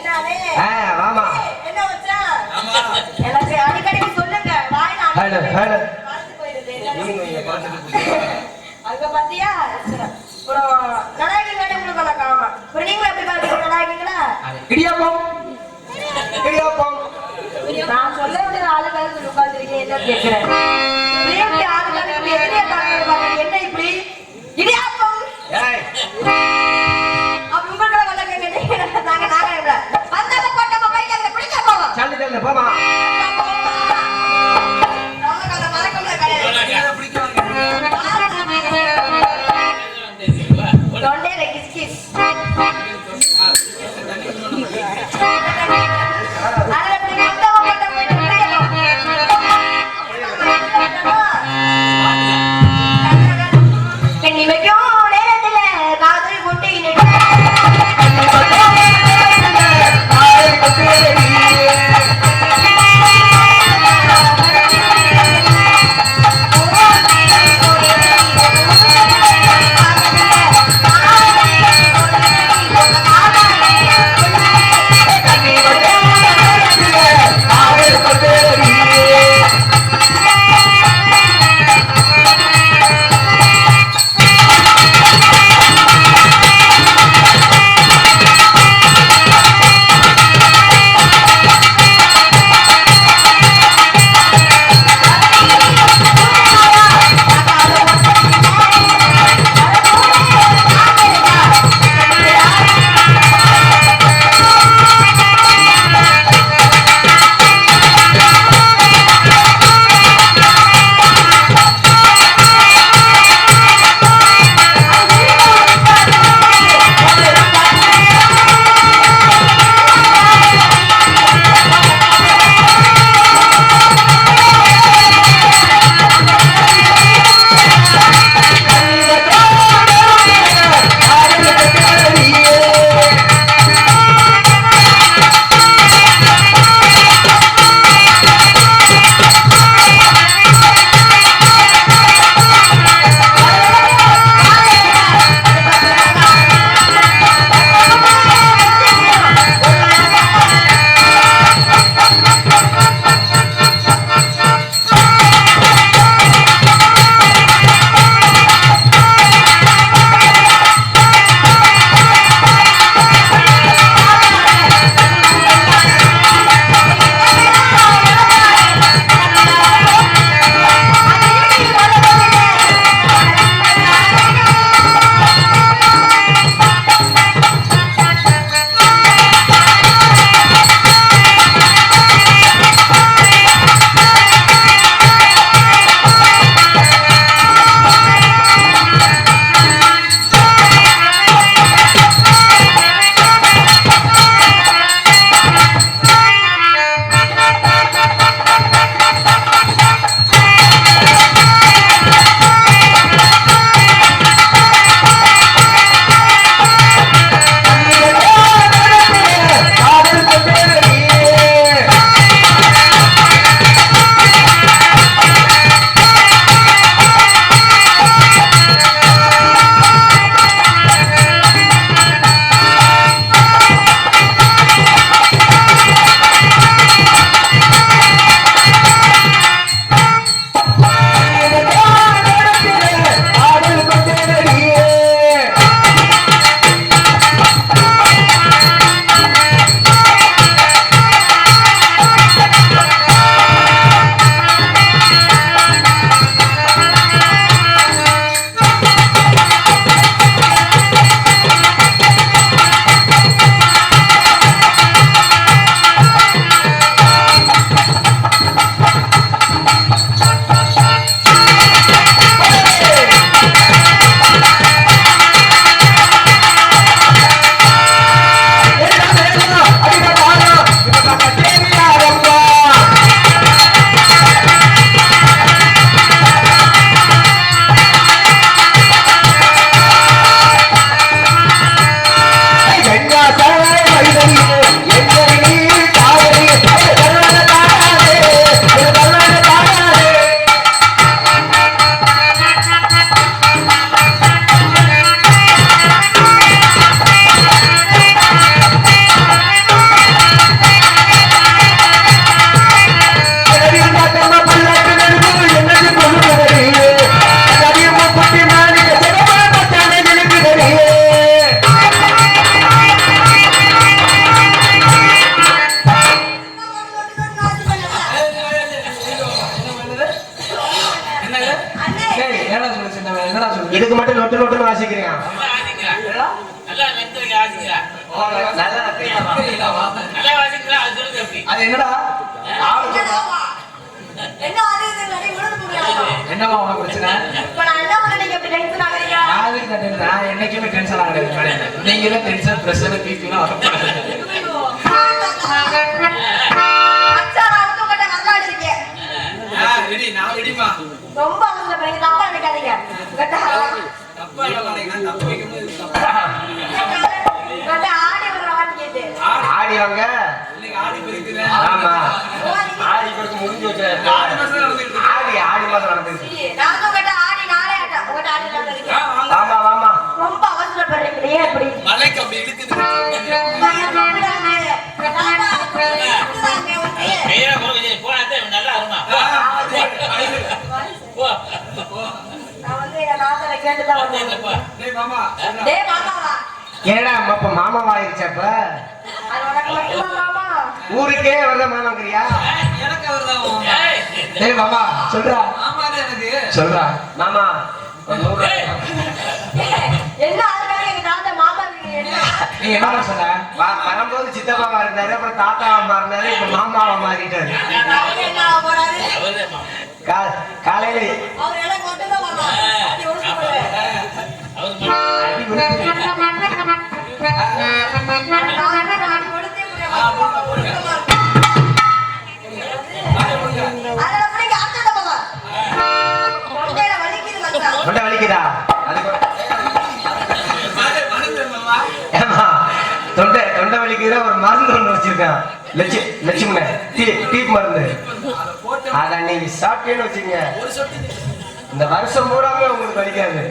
நாங்க என்ன வச்சா எனக்கு அடிக்கடி சொல்லுங்க. வாயில பாத்தியா? அப்புறம் நல்லா இருக்கீங்களா உங்களுக்கு நல்லா நான் சொல்ல வேண்டிய ஆளுக்காக உட்கார்ந்துருக்கேன். என்ன கேட்கிறேன் ஆளுக்காக என்ன போமா அது என்னடா என்னவா உனக்கு பிரச்சனை நான் என்னைக்குமே டென்ஷன் ஆகிறது நீங்க எல்லாம் ரொம்ப இல்லையாங்க ஆமா. ஆடி பெருக்கு முடிஞ்சு வச்சு ஆடி ஆடி. மாசம் நடந்துச்சு ஆமா ஆமா ரொம்ப அவசரப்படுறீங்களே அப்படி மலைக்கு அப்படி இழுக்குது போனா நல்லா வருமா என்னடா மாமாவா ஆயிடுச்சப்ப ஊருக்கே அவர்தான் மாணவங்கிறியா எனக்கு அவர்தான் ஏய் மாமா சொல்றா. மாமா எனக்கு சொல்றா மாமா என்ன நீங்க என்ன? சொன்ன? வரும்போது சித்தப்பாவா இருந்தாரு அப்புறம் தாத்தாவா மாறினாரு இப்ப மாமாவா மாறிட்டாரு. காலையில. அவர் மருந்து ஒன்று வச்சிருக்கேன். லட்சுமி லட்சுமிங்க டீ டீ மருந்து. அதை நீங்க சாப்பிட்டேன்னு வச்சுங்க இந்த வருஷம் பூராமே உங்களுக்கு அடிக்காது.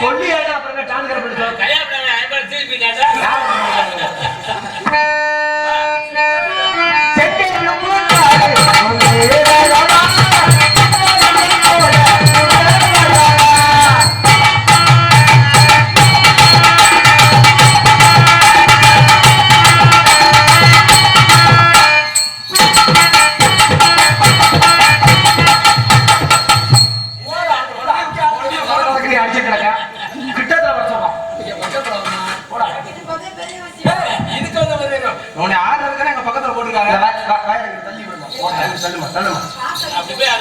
சொல்லி ஏன்டா அப்புறம் என்ன டான்கரை நீ அடிச்சு கிடக்க கிட்டத்துல வர. ஏய், இதுக்கு வந்து வருவேன். உன்னை ஆறு இருக்குன்னு எங்க பக்கத்துல போட்டிருக்காங்க. தள்ளி தள்ளுமா தள்ளுமா? அப்படி போய்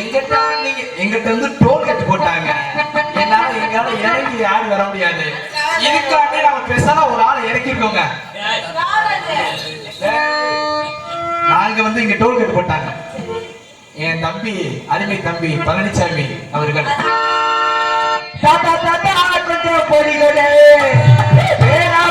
எங்கிட்ட நீங்க எங்கிட்ட வந்து டோல்கேட் போட்டாங்க. என்னால எங்களால இறங்கி ஆடி வர முடியாது. இதுக்காண்டி நம்ம பெருசால ஒரு ஆளை இறக்கிருக்கோங்க. யாரது? நாங்க வந்து இங்க டோல்கேட் போட்டாங்க. என் தம்பி அருமை தம்பி பழனிசாமி அவர்கள். தாத்தா தாத்தா கொஞ்சம் பொடிகளே பேரா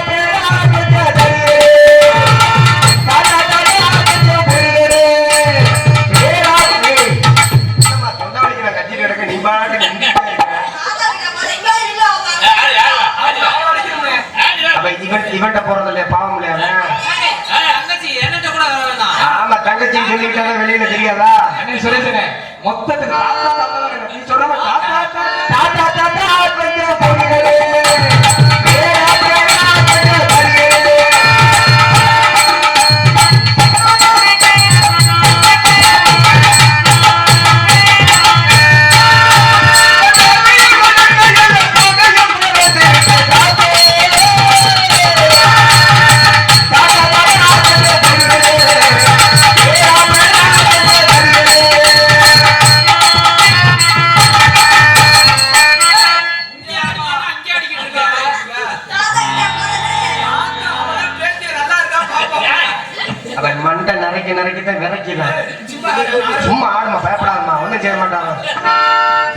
சும்மா ஆடுமா பயப்படாதம்மா ஒண்ணும் செய்ய மாட்டாங்க.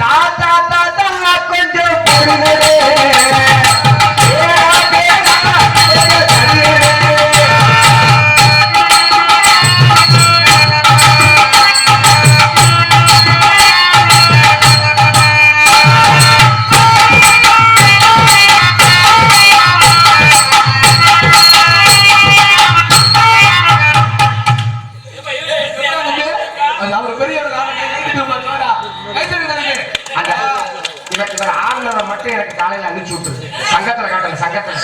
தாத்தா தாத்தா கொஞ்சம் அவர் பெரிய ஒரு இவர் ஆம்பளை மட்டும் எனக்கு காலையில அனுப்பிச்சு விட்டுரு. சங்கத்துல காட்டல சங்கத்துல.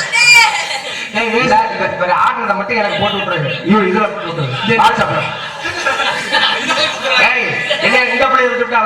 இவர் ஆடுறத மட்டும் எனக்கு போட்டு விட்டுருங்க இவர் இதுல போட்டு விட்டுருங்க வாட்ஸ்அப்ல ஏய் என்ன இந்த பிள்ளை